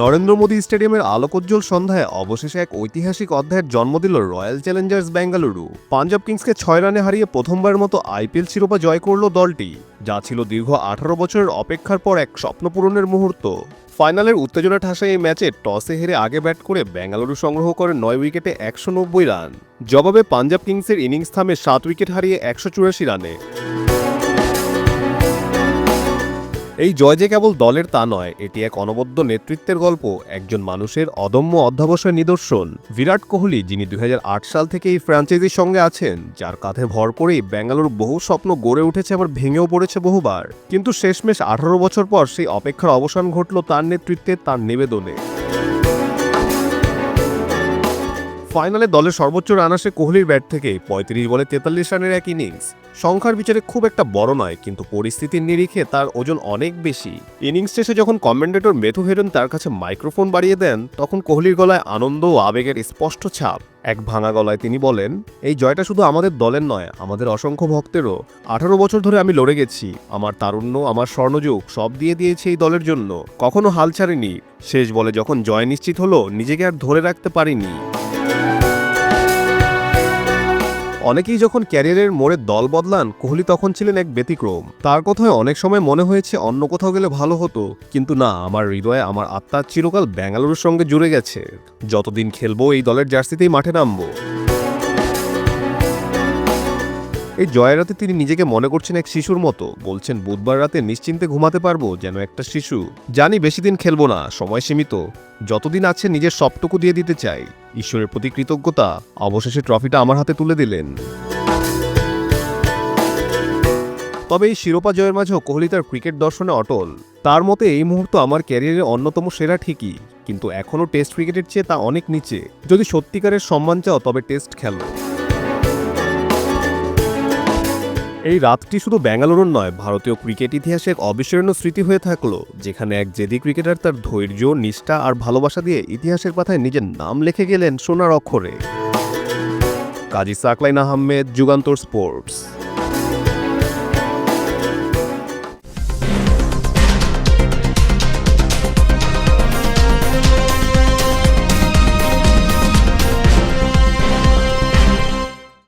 নরেন্দ্র মোদী স্টেডিয়ামের আলোকোজ্জ্বল সন্ধ্যায় অবশেষে এক ঐতিহাসিক অধ্যায়ের জন্ম দিল রয়্যাল চ্যালেঞ্জার্স বেঙ্গালুরু। পাঞ্জাব কিংসকে ছয় রানে হারিয়ে প্রথমবারের মতো আইপিএল শিরোপা জয় করল দলটি, যা ছিল দীর্ঘ আঠারো বছরের অপেক্ষার পর এক স্বপ্নপূরণের মুহূর্ত। ফাইনালের উত্তেজনা ঠাসা এই ম্যাচে টসে হেরে আগে ব্যাট করে বেঙ্গালুরু সংগ্রহ করে নয় উইকেটে একশো নব্বই রান। জবাবে পাঞ্জাব কিংসের ইনিংস থামে সাত উইকেট হারিয়ে একশো চুরাশি রানে। এই জয় যে কেবল দলের তা নয়, এটি এক অনবদ্য নেতৃত্বের গল্প, একজন মানুষের অদম্য অধ্যাবসায় নিদর্শন। বিরাট কোহলি, যিনি দু হাজার আট সাল থেকে এই ফ্র্যাঞ্চাইজির সঙ্গে আছেন, যার কাঁধে ভর করেই ব্যাঙ্গালোর বহু স্বপ্ন গড়ে উঠেছে আবার ভেঙেও পড়েছে বহুবার। কিন্তু শেষমেশ আঠারো বছর পর সেই অপেক্ষার অবসান ঘটল তার নেতৃত্বে, তার নিবেদনে। ফাইনালে দলের সর্বোচ্চ রান আসে কোহলির ব্যাট থেকে। পঁয়ত্রিশ বলে তেতাল্লিশ রানের এক ইনিংস। সংখ্যার বিচারে খুব একটা বড় নয়, কিন্তু পরিস্থিতির নিরিখে তার ওজন অনেক বেশি। ইনিংস শেষে যখন কমেন্টেটর মেথু হেরন তার কাছে মাইক্রোফোন বাড়িয়ে দেন, তখন কোহলির গলায় আনন্দ ও আবেগের স্পষ্ট ছাপ। এক ভাঙা গলায় তিনি বলেন, এই জয়টা শুধু আমাদের দলের নয়, আমাদের অসংখ্য ভক্তেরও। আঠারো বছর ধরে আমি লড়ে গেছি। আমার তারুণ্য, আমার স্বর্ণযুগ সব দিয়ে দিয়েছি এই দলের জন্য। কখনো হাল ছাড়েনি। শেষ বলে যখন জয় নিশ্চিত হলো, নিজেকে আর ধরে রাখতে পারিনি। অনেকেই যখন ক্যারিয়ারের মোড়ে দল বদলান, কোহলি তখন ছিলেন এক ব্যতিক্রম। তার কথায় অনেক সময় মনে হয়েছে অন্য কোথাও গেলে ভালো হতো। কিন্তু না, আমার হৃদয়ে আমার আত্মা চিরকাল ব্যাঙ্গালুরুর সঙ্গে জুড়ে গেছে। যতদিন খেলব, এই দলের জার্সিতেই মাঠে নামবো। এই জয়ের রাতে তিনি নিজেকে মনে করছেন এক শিশুর মতো। বলছেন, বুধবার রাতে নিশ্চিন্তে ঘুমাতে পারব যেন একটা শিশু। জানি বেশি দিন খেলব না, সময় সীমিত। যতদিন আছে নিজের সবটুকু দিয়ে দিতে চাই। ঈশ্বরের প্রতি কৃতজ্ঞতা। অবশেষে ট্রফিটা আমার হাতে তুলে দিলেন। তবে এই শিরোপা জয়ের মাঝেও কোহলি তার ক্রিকেট দর্শনে অটল। তার মতে, এই মুহূর্ত আমার ক্যারিয়ারের অন্যতম সেরা ঠিকই। কিন্তু এখনও টেস্ট ক্রিকেটের চেয়ে তা অনেক নিচে। যদি সত্যিকারের সম্মান চাও, তবে টেস্ট খেলো। এই রাতটি শুধু ব্যাঙ্গালুরুর নয়, ভারতীয় ক্রিকেট ইতিহাসে এক অবিস্মরণীয় স্মৃতি হয়ে থাকল, যেখানে এক জেদি ক্রিকেটার তার ধৈর্য, নিষ্ঠা আর ভালোবাসা দিয়ে ইতিহাসের পাতায় নিজের নাম লিখে গেলেন সোনার অক্ষরে। কাজী সাকলাইন আহমেদ, যুগান্তর স্পোর্টস।